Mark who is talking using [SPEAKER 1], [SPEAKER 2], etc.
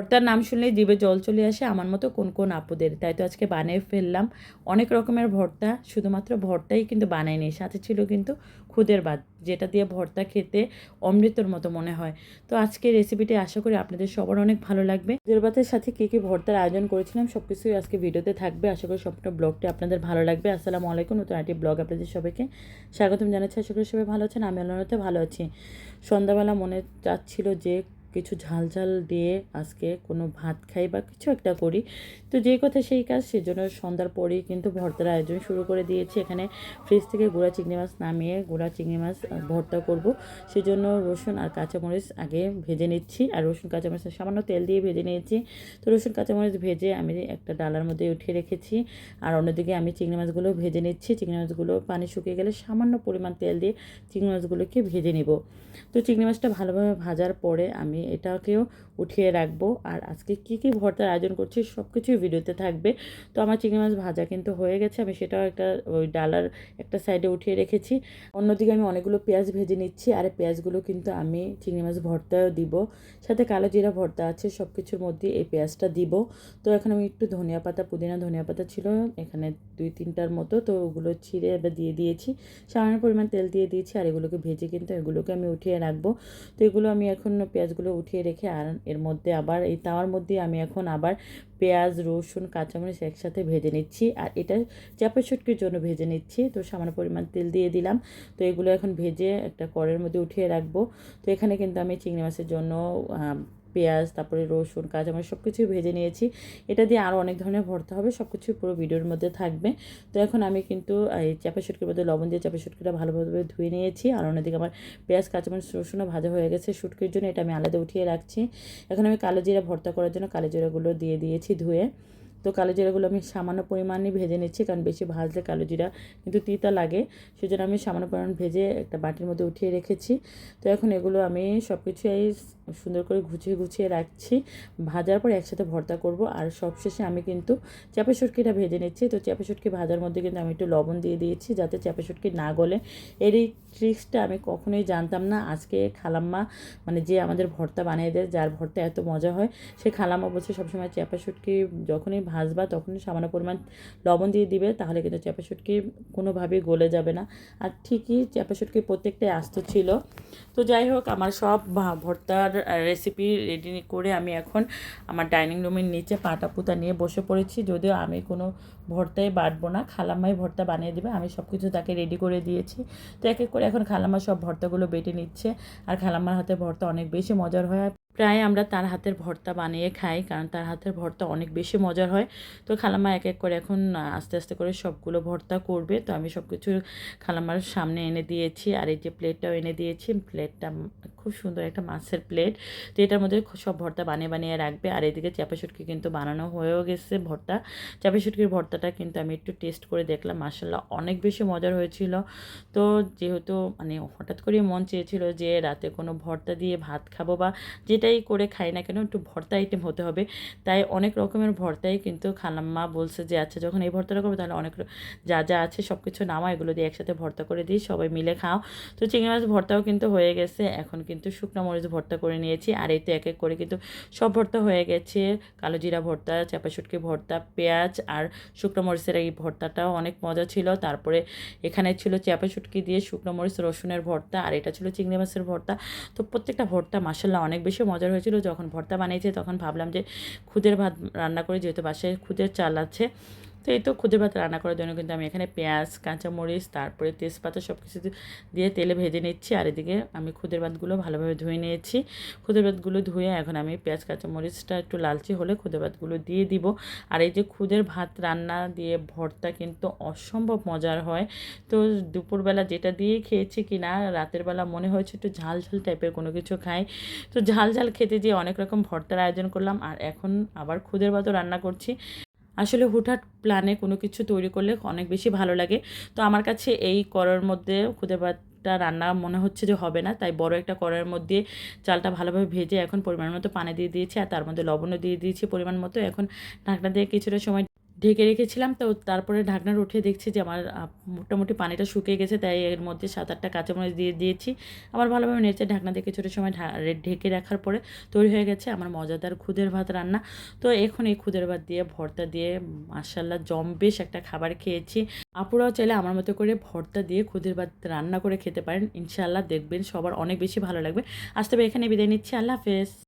[SPEAKER 1] ভর্তার নাম শুনলেই জিভে জল চলে আসে, আমার মতো কোন কোন আপুদের। তাই তো আজকে বানিয়ে ফেললাম। অনেক রকমের ভর্তা, শুধুমাত্র ভর্তাই কিন্তু বানাইনি সাথে ছিল কিন্তু খুদের ভাত, যেটা দিয়ে ভর্তা খেতে অমৃতর মতো মনে হয়। তো আজকে রেসিপিটি আশা করি আপনাদের সবার অনেক ভালো লাগবে। খুদের ভাতের সাথে কী কী ভর্তার আয়োজন করেছিলাম সব কিছুই আজকে ভিডিওতে থাকবে। আশা করি সবটা ব্লগটি আপনাদের ভালো লাগবে। আসসালামু আলাইকুম, নতুন একটি ব্লগ আপনাদের সবাইকে স্বাগতম জানাচ্ছি। আশা করি সবাই ভালো আছেন, আমি আল্লাহতে ভালো আছি। সন্ধ্যাবেলা মনে চাচ্ছিল যে কিছু ঝাল ঝাল দিয়ে আজকে কোনো ভাত খাই বা কিছু একটা করি। তো যে কথা সেই কাজ, সেজন্য সন্ধ্যার পরেই কিন্তু ভর্তার আয়োজন শুরু করে দিয়েছি। এখানে ফ্রিজ থেকে গুঁড়া চিংড়ি মাছ নামিয়ে গুঁড়া চিংড়ি মাছ ভর্তা করব। সেজন্য রসুন আর কাঁচামরিচ আগে ভেজে নিচ্ছি। আর রসুন, কাঁচামরিচ সামান্য তেল দিয়ে ভেজে নিয়েছি। তো রসুন, কাঁচামরিচ ভেজে আমি একটা ডালার মধ্যে উঠিয়ে রেখেছি। আর অন্যদিকে আমি চিংড়ি মাছগুলো ভেজে নিচ্ছি। চিংড়ি মাছগুলো পানি শুকিয়ে গেলে সামান্য পরিমাণ তেল দিয়ে চিংড়ি মাছগুলোকে ভেজে নিব। তো চিংড়ি মাছটা ভালোভাবে ভাজার পরে আমি এটাকেও উঠিয়ে রাখব। আর আজকে কী কী ভর্তার আয়োজন করছি সব কিছুই ভিডিওতে থাকবে। তো আমার চিংড়ি মাছ ভাজা কিন্তু হয়ে গেছে। আমি সেটাও একটা ওই ডালার একটা সাইডে উঠিয়ে রেখেছি। অন্যদিকে আমি অনেকগুলো পেঁয়াজ ভেজে নিচ্ছি। আর পেঁয়াজগুলো কিন্তু আমি চিংড়ি মাছ ভর্তাও দিব। সাথে কালো জিরা ভর্তা আছে সব কিছুর মধ্যে এই পেঁয়াজটা দিব। তো এখন আমি একটু ধনিয়া পাতা, পুদিনা ধনিয়া পাতা ছিল এখানে দুই তিনটার মতো। তো ওগুলো ছিঁড়ে এবার দিয়ে দিয়েছি। সামান্য পরিমাণ তেল দিয়ে দিয়েছি। আর এগুলোকে ভেজে কিন্তু এগুলোকে আমি উঠিয়ে রাখব। তো এগুলো আমি এখন পেঁয়াজগুলো উঠিয়ে রেখে আর এর মধ্যে আবার, এই তাওয়ার মধ্যে আমি এখন আবার পেঁয়াজ, রসুন, কাঁচামরিচ একসাথে ভেজে নিচ্ছি। আর এটা চাপা শুটকির জন্য ভেজে নিচ্ছি। তো সামান্য পরিমাণ তেল দিয়ে দিলাম। তো এগুলো এখন ভেজে একটা কড়ের মধ্যে উঠিয়ে রাখব। তো এখানে কিন্তু আমি চিংড়ি মাছের জন্য পেঁয়াজ, তারপরে রসুন, কাঁচামরিচ সব কিছুই ভেজে নিয়েছি। এটা দিয়ে আরও অনেক ধরনের ভর্তা হবে সব কিছুই পুরো ভিডিওর মধ্যে থাকবে। তো এখন আমি কিন্তু, এই চাপা শুটকির মধ্যে লবণ দিয়ে চাপা শুটকিটা ভালোভাবে ধুয়ে নিয়েছি। আর অন্যদিকে আমার পেঁয়াজ, কাঁচামরিচ, রসুনও ভাজা হয়ে গেছে শুটকির জন্য, এটা আমি আলাদা উঠিয়ে রাখছি। এখন আমি কালো জিরা ভর্তা করার জন্য কালো জিরাগুলো দিয়ে দিয়েছি ধুয়ে। তো কালো জিরাগুলো আমি সামান্য পরিমাণে ভেজে নিচ্ছি, কারণ বেশি ভাজলে কালো জিরা কিন্তু তিতা লাগে। সেজন্য আমি সামান্য পরিমাণ ভেজে একটা বাটির মধ্যে উঠিয়ে রেখেছি। তো এখন এগুলো আমি সব কিছুই সুন্দর করে গুছিয়ে গুছিয়ে রাখছি। ভাজার পর একসাথে ভর্তা করব। আর সবশেষে আমি কিন্তু চাপে সুটকিটা ভেজে নিচ্ছি। তো চাপে সুটকি ভাজার মধ্যে কিন্তু আমি একটু লবণ দিয়ে দিয়েছি যাতে চাপে সুটকি না গলে। এর এই ট্রিক্সটা আমি কখনোই জানতাম না। আজকে খালাম্মা মানে যে আমাদের ভর্তা বানিয়ে দেয়, যার ভর্তা এত মজা হয়, সে খালাম্মা বলছে, সবসময় চাপা সুটকি যখনই ভাজবা তখনই সামান্য পরিমাণ লবণ দিয়ে দিবে, তাহলে কিন্তু চাপা সুটকি কোনোভাবেই গলে যাবে না। আর ঠিকই চাপা সুটকি প্রত্যেকটাই আস্ত ছিল। তো যাই হোক, আমার সব ভর্তার রেসিপি রেডি করে আমি এখন আমার ডাইনিং রুমের নিচে পাটা পুতা নিয়ে বসে পড়েছি। যদিও আমি কোনো ভর্তাই বাটবো না, খালাম্মাই ভর্তা বানিয়ে দেবে, আমি সব কিছু তাকে রেডি করে দিয়েছি। তো এক এক করে এখন খালাম্মা সব ভর্তাগুলো বেটে নিচ্ছে আর খালাম্মার হাতে ভর্তা অনেক বেশি মজার হয়। প্রায় আমরা তার হাতের ভর্তা বানিয়ে খাই, কারণ তার হাতের ভর্তা অনেক বেশি মজার হয়। তো খালাম্মা এক এক করে এখন আস্তে আস্তে করে সবগুলো ভর্তা করবে। তো আমি সব কিছু খালাম্মার সামনে এনে দিয়েছি আর এই যে প্লেটটাও এনে দিয়েছি। প্লেটটা খুব সুন্দর একটা মাছের প্লেট তো এটার মধ্যে সব ভর্তা বানিয়ে বানিয়ে রাখবে। আর এদিকে চাপা শুটকি কিন্তু বানানো হয়েও গেছে ভর্তা। চাপা শুটকির ভর্তাটা কিন্তু আমি একটু টেস্ট করে দেখলাম মাসাল্লাহ অনেক বেশি মজার হয়েছিল। তো যেহেতু মানে হঠাৎ করে মন চেয়েছিল যে রাতে কোনো ভর্তা দিয়ে ভাত খাব বা যেটাই করে খাই না কেন, একটু ভর্তা আইটেম হতে হবে। তাই অনেক রকমের ভর্তাই কিন্তু খালাম্মা বলছে যে আচ্ছা যখন এই ভর্তাটা করবে তাহলে অনেক যা যা আছে সব কিছু নামা এগুলো দিয়ে একসাথে ভর্তা করে দিই, সবাই মিলে খাও। তো চিংড়ি মাছ ভর্তাও কিন্তু হয়ে গেছে। এখন কিন্তু শুকনো মরিচ ভর্তা করে নিয়েছি। আর এই তো এক এক করে কিন্তু সব ভর্তা হয়ে গেছে। কালো জিরা ভর্তা, চাপা শুটকি ভর্তা, পেঁয়াজ আর শুকনো মরিচের এই ভর্তাটাও অনেক মজা ছিল। তারপরে এখানে ছিল চাপা শুটকি দিয়ে শুকনো মরিচ, রসুনের ভর্তা আর এটা ছিল চিংড়ি মাছের ভর্তা। তো প্রত্যেকটা ভর্তা মাসাল্লাহ অনেক বেশি মজার হয়েছিল। যখন ভর্তা বানিয়েছে তখন ভাবলাম যে খুদের ভাত রান্না করে, যেহেতু বাসায় খুদের চাল আছে। তো এই তো খুদে ভাত রান্না করার জন্য কিন্তু আমি এখানে পেঁয়াজ, কাঁচামরিচ, তারপরে তেজপাতা সব কিছু দিয়ে তেলে ভেজে নিচ্ছি। আর এদিকে আমি খুদের ভাতগুলো ভালোভাবে ধুয়ে নিয়েছি। খুদের ভাতগুলো ধুয়ে এখন আমি পেঁয়াজ, কাঁচামরিচটা একটু লালচে হলে খুদে ভাতগুলো দিয়ে দিব। আর এই যে খুদের ভাত রান্না দিয়ে ভর্তা কিন্তু অসম্ভব মজার হয়। তো দুপুরবেলা যেটা দিয়ে খেয়েছি কি না রাতের বেলা মনে হয়েছে একটু ঝাল ঝাল টাইপের কোনো কিছু খাই। তো ঝাল ঝাল খেতে যেয়ে অনেক রকম ভর্তার আয়োজন করলাম। আর এখন আবার খুদের ভাতও রান্না করছি। আসলে হুটহাট প্ল্যানে কোনো কিছু তৈরি করলে অনেক বেশি ভালো লাগে। তো আমার কাছে এই করার মধ্যে খুদে ভাতটা রান্না মনে হচ্ছে যে হবে না, তাই বড় একটা করার মধ্যে চালটা ভালোভাবে ভেজে এখন পরিমাণ মতো পানি দিয়ে দিয়েছি আর তার মধ্যে লবণও দিয়ে দিয়েছি পরিমাণ মতো। এখন ঢাকনা দিয়ে কিছুটা সময় ঢেকে রেখেছিলাম। তো তারপরে ঢাকনার উঠে দেখছি যে আমার মোটামুটি পানিটা শুকিয়ে গেছে, তাই এর মধ্যে সাত আটটা কাঁচামরিচ দিয়ে দিয়েছি। আবার ভালোভাবে নেড়েছে ঢাকনা দিয়ে কিছুটা সময় ঢেকে রাখার পরে তৈরি হয়ে গেছে আমার মজাদার খুদের ভাত রান্না। তো এখন এই খুদের ভাত দিয়ে ভর্তা দিয়ে মার্শাল্লাহ জম্বেশ একটা খাবার খেয়েছি। আপুরাও চাইলে আমার মতো করে ভর্তা দিয়ে খুদের ভাত রান্না করে খেতে পারেন। ইনশাআল্লাহ দেখবেন সবার অনেক বেশি ভালো লাগবে। আজ তবে এখানে বিদায় নিচ্ছি। আল্লাহ হাফেজ।